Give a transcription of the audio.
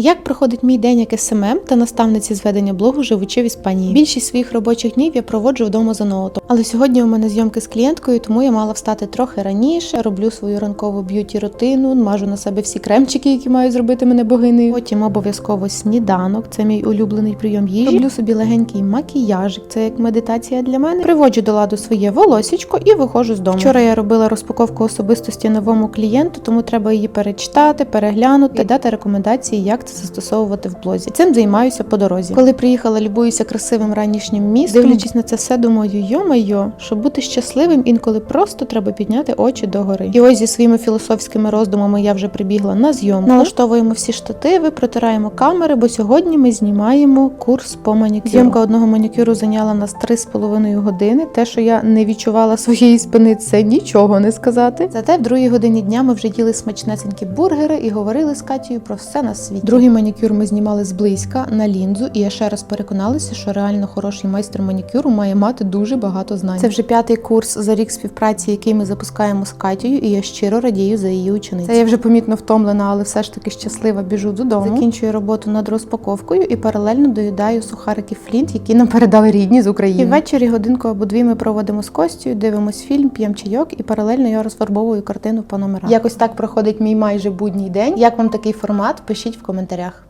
Як проходить мій день як СММ та наставниці з ведення блогу, живучи в Іспанії? Більшість своїх робочих днів я проводжу вдома за ноутом. Але сьогодні у мене зйомки з клієнткою, тому я мала встати трохи раніше. Роблю свою ранкову б'юті рутину, мажу на себе всі кремчики, які мають зробити мене богинею. Потім обов'язково сніданок. Це мій улюблений прийом їжі. Роблю собі легенький макіяжик. Це як медитація для мене. Приводжу до ладу своє волосічко і виходжу з дому. Вчора я робила розпаковку особистості новому клієнту, тому треба її перечитати, переглянути, дати рекомендації, як це застосовувати в блозі. Цим займаюся по дорозі. Коли приїхала, любуюся красивим ранішнім містом. Дивлячись на це все, думаю, йо-майо, щоб бути щасливим, інколи просто треба підняти очі догори. І ось зі своїми філософськими роздумами я вже прибігла на зйомку. Налаштовуємо всі штативи, протираємо камери, бо сьогодні ми знімаємо курс по манікюру. Зйомка одного манікюру зайняла нас 3,5 години. Те, що я не відчувала своєї спини, це нічого не сказати. Зате в другій годині дня ми вже їли смачнесенькі бургери і говорили з Катією про все на світі. Другий манікюр ми знімали зблизька на лінзу, і я ще раз переконалася, що реально хороший майстер манікюру має мати дуже багато знань. Це вже п'ятий курс за рік співпраці, який ми запускаємо з Катією, і я щиро радію за її ученицю. Це я вже помітно втомлена, але все ж таки щаслива. Біжу додому. Закінчую роботу над розпаковкою і паралельно доїдаю сухарики Флінт, які нам передали рідні з України. І ввечері годинку або дві ми проводимо з Костю, дивимось фільм, п'ємо чайок, і паралельно я розфарбовую картину по номерах. Якось так проходить мій майже будній день. Як вам такий формат? Пишіть в коментарях.